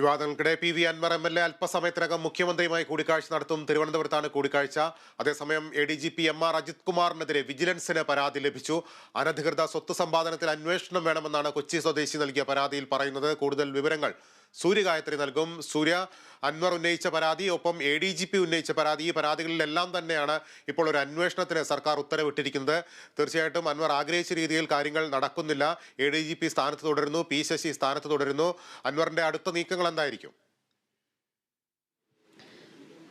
വിവാദങ്ങൾക്കിടെ P V Anvar M L A അല്പസമയത്തിനകം മുഖ്യമന്ത്രിയുമായി കൂടിക്കാഴ്ച നടത്തും തിരുവനന്തപുരത്താണ് കൂടിക്കാഴ്ച. അതേസമയം A D G P M R Ajith കുമാറിനെതിരെ വിജിലൻസിന് പരാതി ലഭിച്ചു. അനധികൃത സ്വത്ത് സമ്പാദനത്തിൽ അന്വേഷണം വേണമെന്നാണ് കൊച്ചി സ്വദേശി നൽകിയ പരാതിയിൽ പറയുന്നത്. കൂടുതൽ വിവരങ്ങൾ സൂര്യഗായത്രി നൽകും. സൂര്യ അൻവർ ഉന്നയിച്ച പരാതി ഒപ്പം എ ഡി ജി പി ഉന്നയിച്ച പരാതി ഈ പരാതികളിലെല്ലാം തന്നെയാണ് ഇപ്പോൾ ഒരു അന്വേഷണത്തിന് സർക്കാർ ഉത്തരവിട്ടിരിക്കുന്നത്. തീർച്ചയായിട്ടും അൻവർ ആഗ്രഹിച്ച രീതിയിൽ കാര്യങ്ങൾ നടക്കുന്നില്ല. എ ഡി ജി പി സ്ഥാനത്ത് തുടരുന്നു പി ശശി സ്ഥാനത്ത് തുടരുന്നു. അൻവറിന്റെ അടുത്ത നീക്കങ്ങൾ എന്തായിരിക്കും?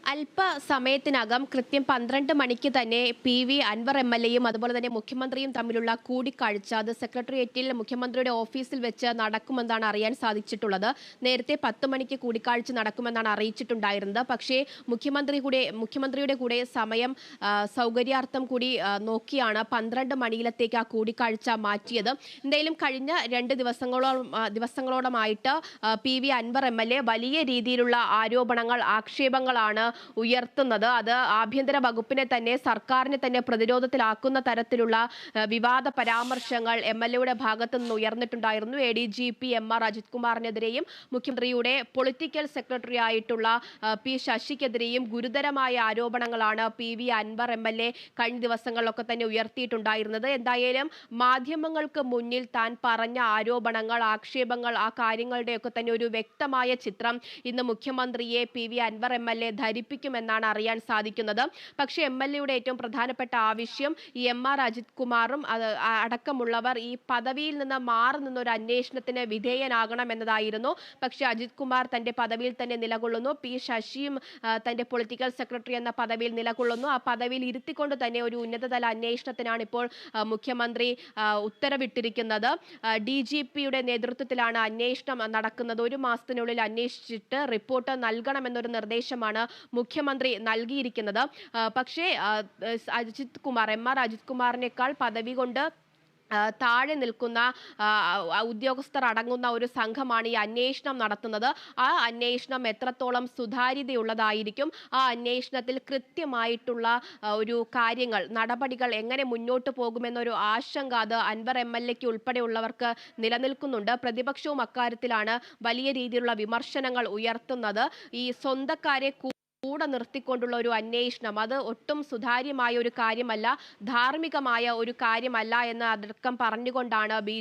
അല്പസമയത്തിനകം കൃത്യം പന്ത്രണ്ട് മണിക്ക് തന്നെ P V Anvar M L എയും അതുപോലെ തന്നെ മുഖ്യമന്ത്രിയും തമ്മിലുള്ള കൂടിക്കാഴ്ച അത് സെക്രട്ടേറിയറ്റിൽ മുഖ്യമന്ത്രിയുടെ ഓഫീസിൽ വെച്ച് നടക്കുമെന്നാണ് അറിയാൻ സാധിച്ചിട്ടുള്ളത്. നേരത്തെ പത്ത് മണിക്ക് കൂടിക്കാഴ്ച നടക്കുമെന്നാണ് അറിയിച്ചിട്ടുണ്ടായിരുന്നത്. പക്ഷേ മുഖ്യമന്ത്രി കൂടെ മുഖ്യമന്ത്രിയുടെ കൂടെ സമയം സൗകര്യാർത്ഥം കൂടി നോക്കിയാണ് പന്ത്രണ്ട് മണിയിലത്തേക്ക് ആ കൂടിക്കാഴ്ച മാറ്റിയത്. എന്തായാലും കഴിഞ്ഞ രണ്ട് ദിവസങ്ങളോളം ദിവസങ്ങളോളമായിട്ട് P V Anvar M L A വലിയ രീതിയിലുള്ള ആരോപണങ്ങൾ ആക്ഷേപങ്ങളാണ് ഉയർത്തുന്നത്. അത് ആഭ്യന്തര വകുപ്പിനെ തന്നെ സർക്കാരിനെ തന്നെ പ്രതിരോധത്തിലാക്കുന്ന തരത്തിലുള്ള വിവാദ പരാമർശങ്ങൾ എം എൽ എയുടെ ഭാഗത്തു നിന്ന് ഉയർന്നിട്ടുണ്ടായിരുന്നു. A D G P M R Ajith കുമാറിനെതിരെയും മുഖ്യമന്ത്രിയുടെ പൊളിറ്റിക്കൽ സെക്രട്ടറി ആയിട്ടുള്ള പി ശശിക്കെതിരെയും ഗുരുതരമായ ആരോപണങ്ങളാണ് P V Anvar M L A കഴിഞ്ഞ ദിവസങ്ങളിലൊക്കെ തന്നെ ഉയർത്തിയിട്ടുണ്ടായിരുന്നത്. എന്തായാലും മാധ്യമങ്ങൾക്ക് മുന്നിൽ താൻ പറഞ്ഞ ആരോപണങ്ങൾ ആക്ഷേപങ്ങൾ ആ കാര്യങ്ങളുടെയൊക്കെ തന്നെ ഒരു വ്യക്തമായ ചിത്രം ഇന്ന് മുഖ്യമന്ത്രിയെ P V Anvar M L A ധരിപ്പിക്കുമെന്നാണ് അറിയാൻ സാധിക്കുന്നത്. പക്ഷേ എം എൽ എയുടെ ഏറ്റവും പ്രധാനപ്പെട്ട ആവശ്യം ഈ എം ആർ അജിത് കുമാറും അടക്കമുള്ളവർ ഈ പദവിയിൽ നിന്ന് മാറി നിന്നൊരു അന്വേഷണത്തിന് വിധേയനാകണം എന്നതായിരുന്നു. പക്ഷേ അജിത് കുമാർ തന്റെ പദവിയിൽ തന്നെ നിലകൊള്ളുന്നു. പി ശശിയും തന്റെ പൊളിറ്റിക്കൽ സെക്രട്ടറി എന്ന പദവിയിൽ നിലകൊള്ളുന്നു. ആ പദവിയിൽ ഇരുത്തിക്കൊണ്ട് തന്നെ ഒരു ഉന്നതതല അന്വേഷണത്തിനാണ് ഇപ്പോൾ മുഖ്യമന്ത്രി ഉത്തരവിട്ടിരിക്കുന്നത്. ഡി ജി പിയുടെ നേതൃത്വത്തിലാണ് അന്വേഷണം നടക്കുന്നത്. ഒരു മാസത്തിനുള്ളിൽ അന്വേഷിച്ചിട്ട് റിപ്പോർട്ട് നൽകണമെന്നൊരു നിർദ്ദേശമാണ് മുഖ്യമന്ത്രി നൽകിയിരിക്കുന്നത്. പക്ഷേ അജിത് കുമാർ എം ആർ അജിത് കുമാറിനേക്കാൾ പദവി കൊണ്ട് താഴെ നിൽക്കുന്ന ഉദ്യോഗസ്ഥർ അടങ്ങുന്ന ഒരു സംഘമാണ് ഈ അന്വേഷണം നടത്തുന്നത്. ആ അന്വേഷണം എത്രത്തോളം സുതാര്യതയുള്ളതായിരിക്കും ആ അന്വേഷണത്തിൽ കൃത്യമായിട്ടുള്ള ഒരു കാര്യങ്ങൾ നടപടികൾ എങ്ങനെ മുന്നോട്ട് പോകുമെന്നൊരു ആശങ്ക അത് അൻവർ എം എൽ എക്ക് ഉൾപ്പെടെയുള്ളവർക്ക് നിലനിൽക്കുന്നുണ്ട്. പ്രതിപക്ഷവും അക്കാര്യത്തിലാണ് വലിയ രീതിയിലുള്ള വിമർശനങ്ങൾ ഉയർത്തുന്നത്. ഈ സ്വന്തക്കാരെ കൂടെ നിർത്തിക്കൊണ്ടുള്ള ഒരു അന്വേഷണം. അത് ഒട്ടും സുതാര്യമായ ഒരു കാര്യമല്ല ധാർമ്മികമായ ഒരു കാര്യമല്ല എന്ന് അടക്കം പറഞ്ഞുകൊണ്ടാണ് ബി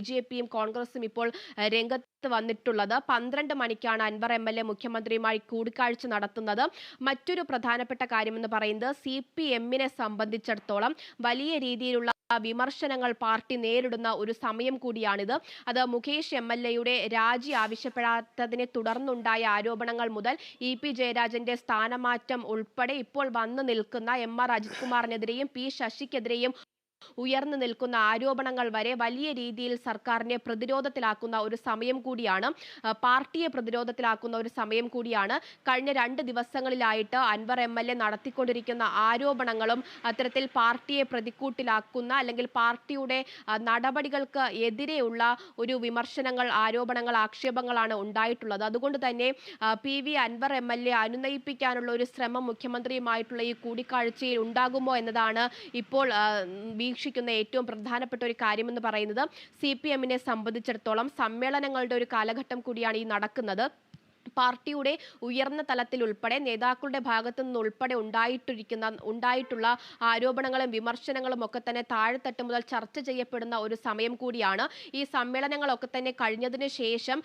കോൺഗ്രസും ഇപ്പോൾ രംഗത്ത് വന്നിട്ടുള്ളത്. പന്ത്രണ്ട് മണിക്കാണ് അൻവർ എം എൽ എ മുഖ്യമന്ത്രിയുമായി കൂടിക്കാഴ്ച നടത്തുന്നത്. മറ്റൊരു പ്രധാനപ്പെട്ട കാര്യമെന്ന് പറയുന്നത് സി പി എമ്മിനെ സംബന്ധിച്ചിടത്തോളം വലിയ രീതിയിലുള്ള വിമർശനങ്ങൾ പാർട്ടി നേരിടുന്ന ഒരു സമയം കൂടിയാണിത്. അത് മുകേഷ് എം എൽ എയുടെ രാജി ആവശ്യപ്പെടാത്തതിനെ തുടർന്നുണ്ടായ ആരോപണങ്ങൾ മുതൽ ഇ പി ജയരാജന്റെ സ്ഥാനമാറ്റം ഉൾപ്പെടെ ഇപ്പോൾ വന്നു നിൽക്കുന്ന എം ആർ അജിത് കുമാറിനെതിരെയും പി ശശിക്കെതിരെയും ഉയർന്നു നിൽക്കുന്ന ആരോപണങ്ങൾ വരെ വലിയ രീതിയിൽ സർക്കാരിനെ പ്രതിരോധത്തിലാക്കുന്ന ഒരു സമയം കൂടിയാണ് പാർട്ടിയെ പ്രതിരോധത്തിലാക്കുന്ന ഒരു സമയം കൂടിയാണ്. കഴിഞ്ഞ രണ്ട് ദിവസങ്ങളിലായിട്ട് അൻവർ എം എൽ എ നടത്തിക്കൊണ്ടിരിക്കുന്ന ആരോപണങ്ങളും അത്തരത്തിൽ പാർട്ടിയെ പ്രതിക്കൂട്ടിലാക്കുന്ന അല്ലെങ്കിൽ പാർട്ടിയുടെ നടപടികൾക്ക് എതിരെയുള്ള ഒരു വിമർശനങ്ങൾ ആരോപണങ്ങൾ ആക്ഷേപങ്ങളാണ് ഉണ്ടായിട്ടുള്ളത്. അതുകൊണ്ട് തന്നെ P V Anvar M L A അനുനയിപ്പിക്കാനുള്ള ഒരു ശ്രമം മുഖ്യമന്ത്രിയുമായിട്ടുള്ള ഈ കൂടിക്കാഴ്ചയിൽ ഉണ്ടാകുമോ എന്നതാണ് ഇപ്പോൾ ആ, വീക്ഷിക്കുന്ന ഏറ്റവും പ്രധാനപ്പെട്ട ഒരു കാര്യമെന്ന് പറയുന്നത് സി പി എമ്മിനെ സംബന്ധിച്ചിടത്തോളം സമ്മേളനങ്ങളുടെ ഒരു കാലഘട്ടം കൂടിയാണ് ഈ നടക്കുന്നത്. പാർട്ടിയുടെ ഉയർന്ന തലത്തിൽ ഉൾപ്പെടെ നേതാക്കളുടെ ഭാഗത്തു നിന്നുൾപ്പെടെ ഉണ്ടായിട്ടിരിക്കുന്ന ഉണ്ടായിട്ടുള്ള ആരോപണങ്ങളും വിമർശനങ്ങളും ഒക്കെ തന്നെ താഴെത്തട്ട് മുതൽ ചർച്ച ചെയ്യപ്പെടുന്ന ഒരു സമയം കൂടിയാണ് ഈ സമ്മേളനങ്ങളൊക്കെ തന്നെ കഴിഞ്ഞതിന് ശേഷം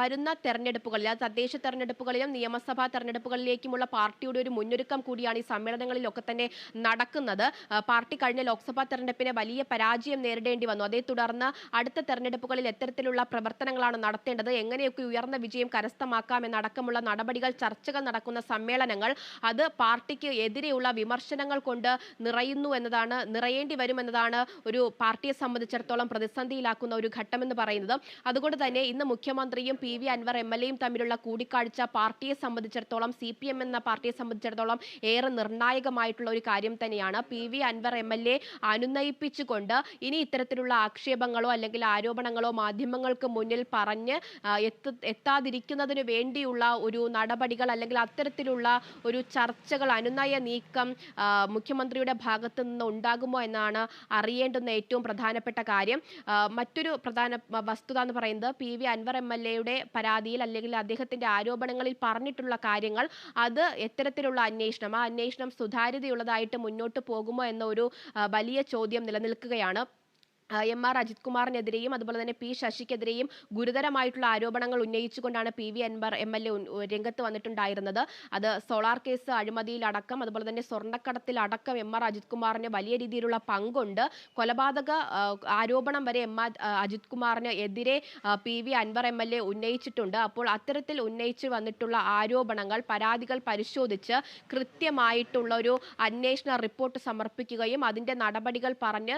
വരുന്ന തെരഞ്ഞെടുപ്പുകളിൽ തദ്ദേശ തെരഞ്ഞെടുപ്പുകളിലും നിയമസഭാ തെരഞ്ഞെടുപ്പുകളിലേക്കുമുള്ള പാർട്ടിയുടെ ഒരു മുന്നൊരുക്കം കൂടിയാണ് ഈ സമ്മേളനങ്ങളിലൊക്കെ തന്നെ നടക്കുന്നത്. പാർട്ടി കഴിഞ്ഞ ലോക്സഭാ തെരഞ്ഞെടുപ്പിനെ വലിയ പരാജയം നേരിടേണ്ടി വന്നു. അതേ തുടർന്ന് അടുത്ത തെരഞ്ഞെടുപ്പുകളിൽ എത്തരത്തിലുള്ള പ്രവർത്തനങ്ങളാണ് നടത്തേണ്ടത്. എങ്ങനെയൊക്കെ ഉയർന്ന വിജയം കരസ്ഥമാക്കാം എന്നടക്കമുള്ള നടപടികൾ ചർച്ചകൾ നടക്കുന്ന സമ്മേളനങ്ങൾ അത് പാർട്ടിക്ക് എതിരെയുള്ള വിമർശനങ്ങൾ കൊണ്ട് നിറയുന്നു എന്നതാണ് നിറയേണ്ടി വരുമെന്നതാണ് ഒരു പാർട്ടിയെ സംബന്ധിച്ചിടത്തോളം പ്രതിസന്ധിയിലാക്കുന്ന ഒരു ഘട്ടമെന്ന് പറയുന്നത്. അതുകൊണ്ട് തന്നെ ഇന്ന് മുഖ്യമന്ത്രിയും P V Anvar M L എയും തമ്മിലുള്ള കൂടിക്കാഴ്ച പാർട്ടിയെ സംബന്ധിച്ചിടത്തോളം സി പി എം എന്ന പാർട്ടിയെ സംബന്ധിച്ചിടത്തോളം ഏറെ നിർണായകമായിട്ടുള്ള ഒരു കാര്യം തന്നെയാണ്. P V Anvar M L A അനുനയിപ്പിച്ചുകൊണ്ട് ഇനി ഇത്തരത്തിലുള്ള ആക്ഷേപങ്ങളോ അല്ലെങ്കിൽ ആരോപണങ്ങളോ മാധ്യമങ്ങൾക്ക് മുന്നിൽ പറഞ്ഞ് എത്താതിരിക്കുന്നതിന് എത്ത- എത്താതിരിക്കുന്നതിന് വേണ്ടിയുള്ള ഒരു നടപടികൾ അല്ലെങ്കിൽ അത്തരത്തിലുള്ള ഒരു ചർച്ചകൾ അനുനയ നീക്കം മുഖ്യമന്ത്രിയുടെ ഭാഗത്തു നിന്ന് ഉണ്ടാകുമോ എന്നാണ് അറിയേണ്ടുന്ന ഏറ്റവും പ്രധാനപ്പെട്ട കാര്യം. മറ്റൊരു പ്രധാന വസ്തുത എന്ന് പറയുന്നത് P V Anvar M L എയുടെ പരാതിയിൽ അല്ലെങ്കിൽ അദ്ദേഹത്തിന്റെ ആരോപണങ്ങളിൽ പറഞ്ഞിട്ടുള്ള കാര്യങ്ങൾ അത് എത്തരത്തിലുള്ള അന്വേഷണം ആ അന്വേഷണം സുതാര്യതയുള്ളതായിട്ട് മുന്നോട്ട് പോകുമോ എന്ന ഒരു വലിയ ചോദ്യം നിലനിൽക്കുകയാണ്. എം ആർ അജിത് കുമാറിനെതിരെയും അതുപോലെ തന്നെ പി ശശിക്കെതിരെയും ഗുരുതരമായിട്ടുള്ള ആരോപണങ്ങൾ ഉന്നയിച്ചുകൊണ്ടാണ് P V Anvar M L A രംഗത്ത് വന്നിട്ടുണ്ടായിരുന്നത്. അത് സോളാർ കേസ് അഴിമതിയിലടക്കം അതുപോലെ തന്നെ സ്വർണക്കടത്തിലടക്കം എം ആർ അജിത് കുമാറിന് വലിയ രീതിയിലുള്ള പങ്കുണ്ട്. കൊലപാതക ആരോപണം വരെ എം ആർ അജിത് കുമാറിന് എതിരെ P V Anvar M L A ഉന്നയിച്ചിട്ടുണ്ട്. അപ്പോൾ അത്തരത്തിൽ ഉന്നയിച്ച് വന്നിട്ടുള്ള ആരോപണങ്ങൾ പരാതികൾ പരിശോധിച്ച് കൃത്യമായിട്ടുള്ള ഒരു അന്വേഷണ റിപ്പോർട്ട് സമർപ്പിക്കുകയും അതിന്റെ നടപടികൾ പറഞ്ഞ്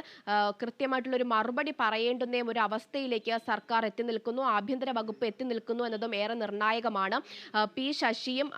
കൃത്യമായിട്ടുള്ള ഒരു മറുപടി പറയേണ്ടുന്ന ഒരു അവസ്ഥയിലേക്ക് സർക്കാർ എത്തി നിൽക്കുന്നു ആഭ്യന്തര വകുപ്പ് എത്തി നിൽക്കുന്നു എന്നതും ഏറെ നിർണായകമാണ്. പി ശശിയും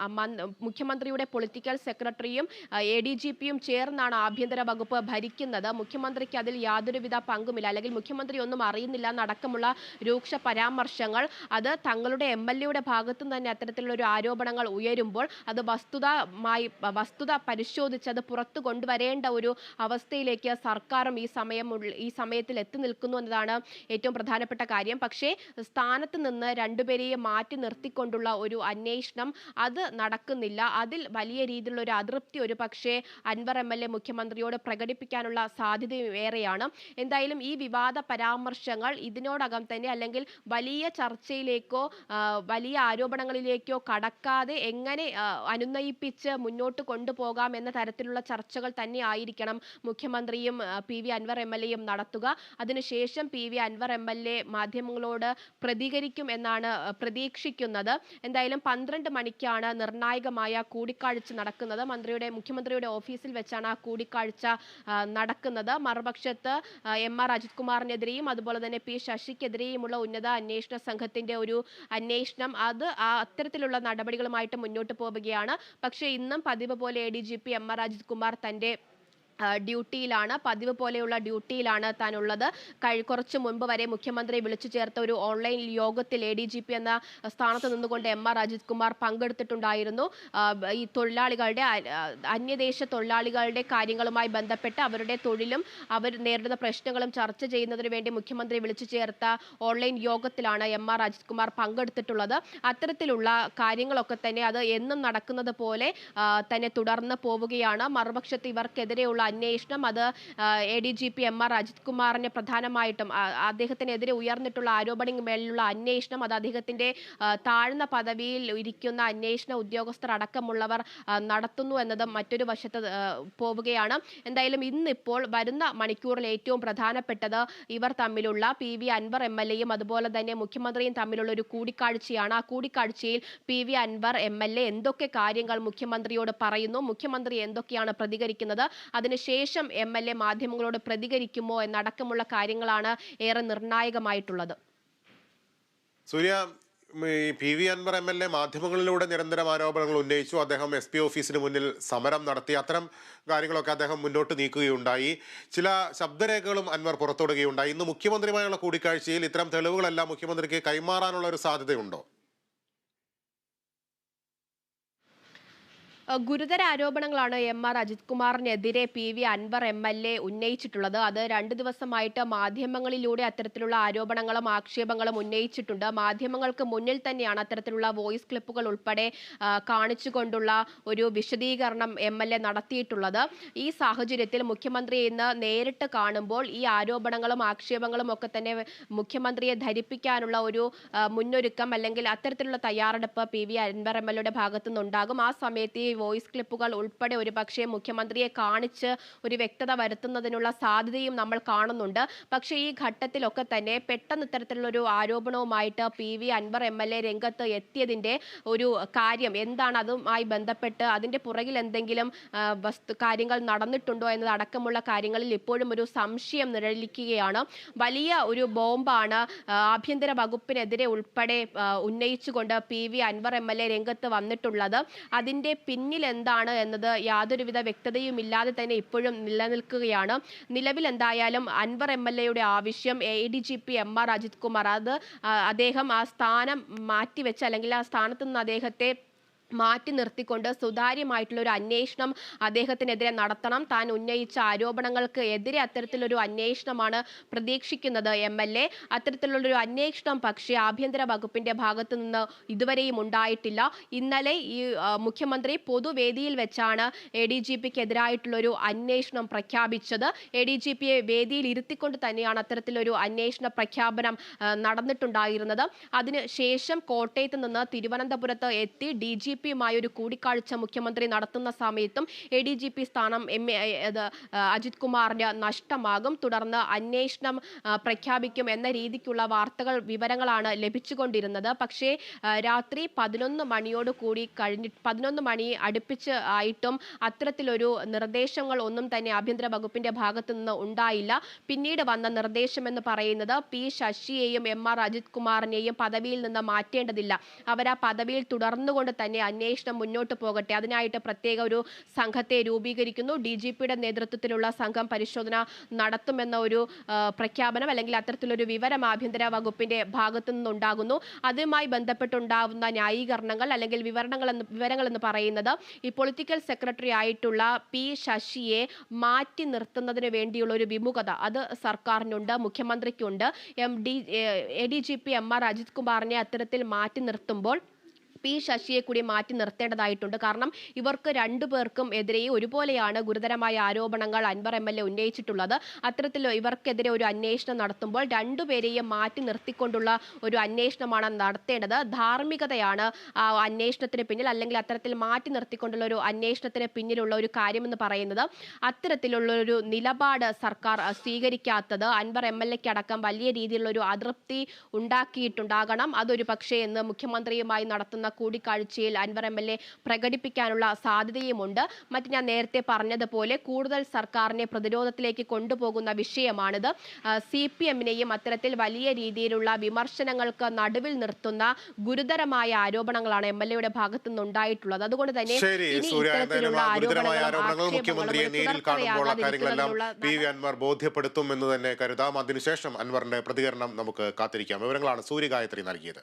മുഖ്യമന്ത്രിയുടെ പൊളിറ്റിക്കൽ സെക്രട്ടറിയും എ ഡി ജി പിയും ചേർന്നാണ് ആഭ്യന്തര വകുപ്പ് ഭരിക്കുന്നത്. മുഖ്യമന്ത്രിക്ക് അതിൽ യാതൊരുവിധ പങ്കുമില്ല. അല്ലെങ്കിൽ മുഖ്യമന്ത്രി ഒന്നും അറിയുന്നില്ല എന്നടക്കമുള്ള രൂക്ഷ പരാമർശങ്ങൾ. അത് തങ്ങളുടെ എം എൽ എയുടെ ഭാഗത്തു തന്നെ അത്തരത്തിലുള്ള ഒരു ആരോപണങ്ങൾ ഉയരുമ്പോൾ അത് വസ്തുതമായി വസ്തുത പരിശോധിച്ച് അത് പുറത്തു കൊണ്ടുവരേണ്ട ഒരു അവസ്ഥയിലേക്ക് സർക്കാരും ഈ സമയം ഈ ഈ സമയത്തിൽ എത്തി നിൽക്കുന്നു എന്നതാണ് ഏറ്റവും പ്രധാനപ്പെട്ട കാര്യം. പക്ഷേ സ്ഥാനത്ത് നിന്ന് രണ്ടുപേരെയും മാറ്റി നിർത്തിക്കൊണ്ടുള്ള ഒരു അന്വേഷണം അത് നടക്കുന്നില്ല. അതിൽ വലിയ രീതിയിലുള്ള ഒരു അതൃപ്തി ഒരു പക്ഷേ അൻവർ എം എൽ എ മുഖ്യമന്ത്രിയോട് പ്രകടിപ്പിക്കാനുള്ള സാധ്യതയും ഏറെയാണ് എന്തായാലും ഈ വിവാദ പരാമർശങ്ങൾ ഇതിനോടകം തന്നെ അല്ലെങ്കിൽ വലിയ ചർച്ചയിലേക്കോ വലിയ ആരോപണങ്ങളിലേക്കോ കടക്കാതെ എങ്ങനെ അനുനയിപ്പിച്ച് മുന്നോട്ട് കൊണ്ടുപോകാം എന്ന തരത്തിലുള്ള ചർച്ചകൾ തന്നെ ആയിരിക്കണം മുഖ്യമന്ത്രിയും P V Anvar M L എയും നടത്തുക. അതിനുശേഷം P V Anvar M L A മാധ്യമങ്ങളോട് പ്രതികരിക്കും എന്നാണ് പ്രതീക്ഷിക്കുന്നത്. എന്തായാലും പന്ത്രണ്ട് മണിക്കാണ് നിർണായകമായ കൂടിക്കാഴ്ച നടക്കുന്നത്. മന്ത്രിയുടെ മുഖ്യമന്ത്രിയുടെ ഓഫീസിൽ വെച്ചാണ് ആ കൂടിക്കാഴ്ച നടക്കുന്നത്. മറുപക്ഷത്ത് എം ആർ അജിത് കുമാറിനെതിരെയും അതുപോലെ തന്നെ പി ശശിക്കെതിരെയുമുള്ള ഉന്നത അന്വേഷണ സംഘത്തിന്റെ ഒരു അന്വേഷണം അത് അത്തരത്തിലുള്ള നടപടികളുമായിട്ട് മുന്നോട്ട് പോവുകയാണ്. പക്ഷേ ഇന്നും പതിവ് പോലെ A D G P M R Ajith Kumar തന്റെ ഡ്യൂട്ടിയിലാണ് പതിവ് പോലെയുള്ള ഡ്യൂട്ടിയിലാണ് താനുള്ളത്. കുറച്ച് മുൻപ് വരെ മുഖ്യമന്ത്രി വിളിച്ചു ചേർത്ത ഒരു ഓൺലൈൻ യോഗത്തിൽ എ ഡി ജി പി എന്ന സ്ഥാനത്ത് നിന്നുകൊണ്ട് എം ആർ അജിത് കുമാർ പങ്കെടുത്തിട്ടുണ്ടായിരുന്നു. ഈ തൊഴിലാളികളുടെ അന്യദേശ തൊഴിലാളികളുടെ കാര്യങ്ങളുമായി ബന്ധപ്പെട്ട് അവരുടെ തൊഴിലും അവർ നേരിടുന്ന പ്രശ്നങ്ങളും ചർച്ച ചെയ്യുന്നതിന് വേണ്ടി മുഖ്യമന്ത്രി വിളിച്ചു ചേർത്ത ഓൺലൈൻ യോഗത്തിലാണ് എം ആർ അജിത് കുമാർ പങ്കെടുത്തിട്ടുള്ളത്. അത്തരത്തിലുള്ള കാര്യങ്ങളൊക്കെ തന്നെ അത് എന്നും നടക്കുന്നത് പോലെ തന്നെ തുടർന്ന് പോവുകയാണ്. മറുപക്ഷത്ത് ഇവർക്കെതിരെയുള്ള അന്വേഷണം. അത് A D G P M R Ajith കുമാറിനെ പ്രധാനമായിട്ടും അദ്ദേഹത്തിനെതിരെ ഉയർന്നിട്ടുള്ള ആരോപണങ്ങളിലുള്ള അന്വേഷണം അത് അദ്ദേഹത്തിന്റെ താഴ്ന്ന പദവിയിൽ ഇരിക്കുന്ന അന്വേഷണ ഉദ്യോഗസ്ഥർ അടക്കമുള്ളവർ നടത്തുന്നു എന്നതും മറ്റൊരു വശത്ത് പോവുകയാണ്. എന്തായാലും ഇന്നിപ്പോൾ വരുന്ന മണിക്കൂറിൽ ഏറ്റവും പ്രധാനപ്പെട്ടത് ഇവർ തമ്മിലുള്ള P V Anvar M L എയും അതുപോലെ തന്നെ മുഖ്യമന്ത്രിയും തമ്മിലുള്ള ഒരു കൂടിക്കാഴ്ചയാണ്. ആ കൂടിക്കാഴ്ചയിൽ P V Anvar M L A എന്തൊക്കെ കാര്യങ്ങൾ മുഖ്യമന്ത്രിയോട് പറയുന്നു മുഖ്യമന്ത്രി എന്തൊക്കെയാണ് പ്രതികരിക്കുന്നത് അതിനുശേഷം എം എൽ എ മാധ്യമങ്ങളോട് പ്രതികരിക്കുമോ എന്നടക്കമുള്ള കാര്യങ്ങളാണ് ഏറെ നിർണായകമായിട്ടുള്ളത്. Surya P V Anvar M L A മാധ്യമങ്ങളിലൂടെ നിരന്തരം ആരോപണങ്ങൾ ഉന്നയിച്ചു. അദ്ദേഹം എസ് പി ഓഫീസിന് മുന്നിൽ സമരം നടത്തി. അത്തരം കാര്യങ്ങളൊക്കെ അദ്ദേഹം മുന്നോട്ട് നീക്കുകയുണ്ടായി. ചില ശബ്ദരേഖകളും അൻവർ പുറത്തുവിടുകയുണ്ടായി. ഇന്ന് മുഖ്യമന്ത്രിയുമായുള്ള കൂടിക്കാഴ്ചയിൽ ഇത്തരം തെളിവുകളെല്ലാം മുഖ്യമന്ത്രിക്ക് കൈമാറാനുള്ള ഒരു സാധ്യതയുണ്ടോ? ഗുരുതര ആരോപണങ്ങളാണ് M R Ajith കുമാറിനെതിരെ P V Anvar M L A ഉന്നയിച്ചിട്ടുള്ളത്. അത് രണ്ടു ദിവസമായിട്ട് മാധ്യമങ്ങളിലൂടെ അത്തരത്തിലുള്ള ആരോപണങ്ങളും ആക്ഷേപങ്ങളും ഉന്നയിച്ചിട്ടുണ്ട്. മാധ്യമങ്ങൾക്ക് മുന്നിൽ തന്നെയാണ് അത്തരത്തിലുള്ള വോയിസ് ക്ലിപ്പുകൾ ഉൾപ്പെടെ കാണിച്ചുകൊണ്ടുള്ള ഒരു വിശദീകരണം എം എൽ എ നടത്തിയിട്ടുള്ളത്. ഈ സാഹചര്യത്തിൽ മുഖ്യമന്ത്രി ഇന്ന് നേരിട്ട് കാണുമ്പോൾ ഈ ആരോപണങ്ങളും ആക്ഷേപങ്ങളും ഒക്കെ തന്നെ മുഖ്യമന്ത്രിയെ ധരിപ്പിക്കാനുള്ള ഒരു മുന്നൊരുക്കം അല്ലെങ്കിൽ അത്തരത്തിലുള്ള തയ്യാറെടുപ്പ് P V Anvar M L എയുടെ ഭാഗത്തു നിന്നുണ്ടാകും ആ സമയത്ത് ഈ വോയിസ് ക്ലിപ്പുകൾ ഉൾപ്പെടെ ഒരു പക്ഷേ മുഖ്യമന്ത്രിയെ കാണിച്ച് ഒരു വ്യക്തത വരുത്തുന്നതിനുള്ള സാധ്യതയും നമ്മൾ കാണുന്നുണ്ട്. പക്ഷേ ഈ ഘട്ടത്തിലൊക്കെ തന്നെ പെട്ടെന്ന് ഇത്തരത്തിലുള്ളൊരു ആരോപണവുമായിട്ട് P V Anvar M L A രംഗത്ത് എത്തിയതിന്റെ ഒരു കാര്യം എന്താണ്? അതുമായി ബന്ധപ്പെട്ട് അതിന്റെ പുറകിൽ എന്തെങ്കിലും വസ്തു കാര്യങ്ങൾ നടന്നിട്ടുണ്ടോ എന്നതടക്കമുള്ള കാര്യങ്ങളിൽ ഇപ്പോഴും ഒരു സംശയം നിഴലിക്കുകയാണ്. വലിയ ഒരു ബോംബാണ് ആഭ്യന്തര വകുപ്പിനെതിരെ ഉൾപ്പെടെ ഉന്നയിച്ചുകൊണ്ട് P V Anvar M L A രംഗത്ത് വന്നിട്ടുള്ളത്. അതിന്റെ പിന്നിൽ പിന്നിൽ എന്താണ് എന്നത് യാതൊരുവിധ വ്യക്തതയും ഇല്ലാതെ തന്നെ ഇപ്പോഴും നിലനിൽക്കുകയാണ്. നിലവിൽ എന്തായാലും അൻവർ എം എൽ എയുടെ ആവശ്യം A D G P M R Ajith Kumar. അത് അദ്ദേഹം ആ സ്ഥാനം മാറ്റിവെച്ച് അല്ലെങ്കിൽ ആ സ്ഥാനത്ത് നിന്ന് അദ്ദേഹത്തെ മാറ്റി നിർത്തിക്കൊണ്ട് സുതാര്യമായിട്ടുള്ള ഒരു അന്വേഷണം അദ്ദേഹത്തിനെതിരെ നടത്തണം. താൻ ഉന്നയിച്ച ആരോപണങ്ങൾക്ക് എതിരെ അത്തരത്തിലൊരു അന്വേഷണമാണ് പ്രതീക്ഷിക്കുന്നത് എം എൽ എ. അത്തരത്തിലുള്ളൊരു അന്വേഷണം പക്ഷേ ആഭ്യന്തര വകുപ്പിന്റെ ഭാഗത്തു നിന്ന് ഇതുവരെയും ഉണ്ടായിട്ടില്ല. ഇന്നലെ ഈ മുഖ്യമന്ത്രി പൊതുവേദിയിൽ വെച്ചാണ് എ ഡി ജി പിക്ക് എതിരായിട്ടുള്ളൊരു അന്വേഷണം പ്രഖ്യാപിച്ചത്. എ ഡി ജി പിയെ വേദിയിൽ ഇരുത്തിക്കൊണ്ട് തന്നെയാണ് അത്തരത്തിലൊരു അന്വേഷണ പ്രഖ്യാപനം നടന്നിട്ടുണ്ടായിരുന്നത്. അതിനുശേഷം കോട്ടയത്ത് നിന്ന് തിരുവനന്തപുരത്ത് എത്തി ഡി ജി പിയുമായി ഒരു കൂടിക്കാഴ്ച മുഖ്യമന്ത്രി നടത്തുന്ന സമയത്തും എ ഡി ജി പി സ്ഥാനം എം അജിത് കുമാറിന് നഷ്ടമാകും. തുടർന്ന് അന്വേഷണം പ്രഖ്യാപിക്കും എന്ന രീതിക്കുള്ള വാർത്തകൾ വിവരങ്ങളാണ് ലഭിച്ചുകൊണ്ടിരുന്നത്. പക്ഷേ രാത്രി പതിനൊന്ന് മണിയോട് കൂടി കഴിഞ്ഞി പതിനൊന്ന് മണി അടുപ്പിച്ച് ആയിട്ടും അത്തരത്തിലൊരു നിർദ്ദേശങ്ങൾ ഒന്നും തന്നെ ആഭ്യന്തര വകുപ്പിന്റെ ഭാഗത്തു നിന്ന് ഉണ്ടായില്ല. പിന്നീട് വന്ന നിർദ്ദേശം എന്ന് പറയുന്നത് പി ശശിയെയും എം ആർ അജിത് കുമാറിനെയും പദവിയിൽ നിന്ന് മാറ്റേണ്ടതില്ല. അവർ ആ പദവിയിൽ തുടർന്നുകൊണ്ട് തന്നെ അന്വേഷണം മുന്നോട്ട് പോകട്ടെ. അതിനായിട്ട് പ്രത്യേക ഒരു സംഘത്തെ രൂപീകരിക്കുന്നു. ഡി ജി പിയുടെ നേതൃത്വത്തിലുള്ള സംഘം പരിശോധന നടത്തുമെന്ന ഒരു പ്രഖ്യാപനം അല്ലെങ്കിൽ അത്തരത്തിലൊരു വിവരം ആഭ്യന്തര വകുപ്പിന്റെ ഭാഗത്തു നിന്നുണ്ടാകുന്നു അതുമായി ബന്ധപ്പെട്ടുണ്ടാവുന്ന ന്യായീകരണങ്ങൾ അല്ലെങ്കിൽ വിവരണങ്ങൾ എന്ന് വിവരങ്ങൾ എന്ന് പറയുന്നത് ഈ പൊളിറ്റിക്കൽ സെക്രട്ടറി ആയിട്ടുള്ള പി ശശിയെ മാറ്റി നിർത്തുന്നതിന് വേണ്ടിയുള്ള ഒരു വിമുഖത അത് സർക്കാരിനുണ്ട് മുഖ്യമന്ത്രിക്കുണ്ട്. M D A D G P M R Ajith കുമാറിനെ അത്തരത്തിൽ മാറ്റി നിർത്തുമ്പോൾ പി ശശിയെ കൂടി മാറ്റി നിർത്തേണ്ടതായിട്ടുണ്ട്. കാരണം ഇവർക്ക് രണ്ടു പേർക്കും എതിരെ ഒരുപോലെയാണ് ഗുരുതരമായ ആരോപണങ്ങൾ അൻവർ എം എൽ എ ഉന്നയിച്ചിട്ടുള്ളത്. അത്തരത്തിൽ ഇവർക്കെതിരെ ഒരു അന്വേഷണം നടത്തുമ്പോൾ രണ്ടുപേരെയും മാറ്റി നിർത്തിക്കൊണ്ടുള്ള ഒരു അന്വേഷണമാണ് നടത്തേണ്ടത്. ധാർമ്മികതയാണ് അന്വേഷണത്തിന് പിന്നിൽ. അല്ലെങ്കിൽ അത്തരത്തിൽ മാറ്റി നിർത്തിക്കൊണ്ടുള്ള ഒരു അന്വേഷണത്തിന് പിന്നിലുള്ള ഒരു കാര്യമെന്ന് പറയുന്നത് അത്തരത്തിലുള്ള ഒരു നിലപാട് സർക്കാർ സ്വീകരിക്കാത്തത് അൻവർ എം എൽ എക്ക് അടക്കം വലിയ രീതിയിലുള്ള ഒരു അതൃപ്തി ഉണ്ടാക്കിയിട്ടുണ്ടാകണം. അതൊരു പക്ഷേ എന്ന് മുഖ്യമന്ത്രിയുമായി നടത്തുന്ന കൂടിക്കാഴ്ചയിൽ അൻവർ എം എൽ എ പ്രകടിപ്പിക്കാനുള്ള സാധ്യതയുമുണ്ട്. മറ്റ് ഞാൻ നേരത്തെ പറഞ്ഞതുപോലെ കൂടുതൽ സർക്കാരിനെ പ്രതിരോധത്തിലേക്ക് കൊണ്ടുപോകുന്ന വിഷയമാണിത്. സി പി എമ്മിനെയും അത്തരത്തിൽ വലിയ രീതിയിലുള്ള വിമർശനങ്ങൾക്ക് നടുവിൽ നിർത്തുന്ന ഗുരുതരമായ ആരോപണങ്ങളാണ് എം എൽ എയുടെ ഭാഗത്തു നിന്നുണ്ടായിട്ടുള്ളത് അതുകൊണ്ട് തന്നെ മുഖ്യമന്ത്രിയെ നേരിൽ കാണുമ്പോൾ കാര്യങ്ങളെല്ലാം പി വി അൻവർ ബോധ്യപ്പെടുത്തും എന്ന് തന്നെ കരുതാം. അതിനുശേഷം അൻവറിന്റെ പ്രതികരണം നമുക്ക് കാത്തിരിക്കാം. വിവരങ്ങളാണ് സൂര്യഗായത്രി നൽകിയത്.